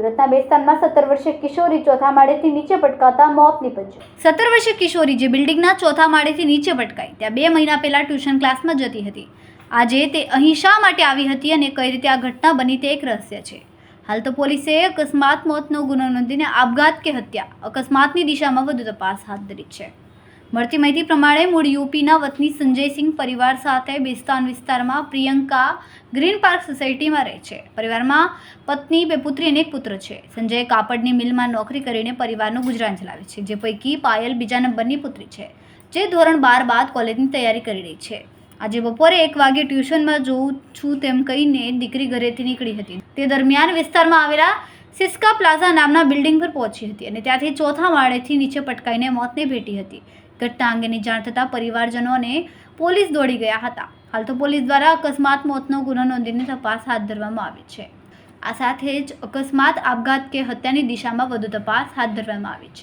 સુરતના બેસ્તાનમાં સત્તર વર્ષીય કિશોરી ચોથા માળેથી નીચે પટકાતા મોત નીપજ્યું. સત્તર વર્ષીય કિશોરી જે બિલ્ડિંગના ચોથા માળેથી નીચે પટકાઈ ત્યાં બે મહિના પહેલા ટ્યુશન ક્લાસમાં જતી હતી. આજે તે અહીં શા માટે આવી હતી અને કઈ રીતે આ ઘટના બની તે એક રહસ્ય છે. હાલ તો પોલીસે અકસ્માત મોતનો ગુનો નોંધીને આપઘાત કે હત્યા અકસ્માતની દિશામાં વધુ તપાસ હાથ ધરી છે. મળતી માહિતી પ્રમાણે મૂળ યુપીના વતની સંજયસિંહ પરિવાર સાથે બેસ્તાન વિસ્તારમાં પ્રિયંકા ગ્રીન પાર્ક સોસાયટીમાં રહે છે. પરિવારમાં પત્ની, બે પુત્રી અને એક પુત્ર છે. સંજય કાપડની મિલમાં નોકરી કરીને પરિવારનું ગુજરાન ચલાવે છે, જે પૈકી પાયલ બીજા નંબરની પુત્રી છે, જે ધોરણ બાર બાદ કોલેજની તૈયારી કરી રહી છે. આજે બપોરે એક વાગે ટ્યુશનમાં જોઉં છું તેમ કહીને દીકરી ઘરેથી નીકળી હતી. તે દરમિયાન વિસ્તારમાં આવેલા સિસ્કા પ્લાઝા નામના બિલ્ડિંગ પર પહોંચી હતી અને ત્યાંથી ચોથા માળેથી નીચે પટકાઈને મોતને ભેટી હતી. ઘટના અંગેની જાણ થતાં પરિવારજનો અને પોલીસ દોડી ગયા હતા. હાલ તો પોલીસ દ્વારા અકસ્માત મોતનો ગુનો નોંધીને તપાસ હાથ ધરવામાં આવી છે. આ સાથે જ અકસ્માત, આપઘાત કે હત્યાની દિશામાં વધુ તપાસ હાથ ધરવામાં આવી છે.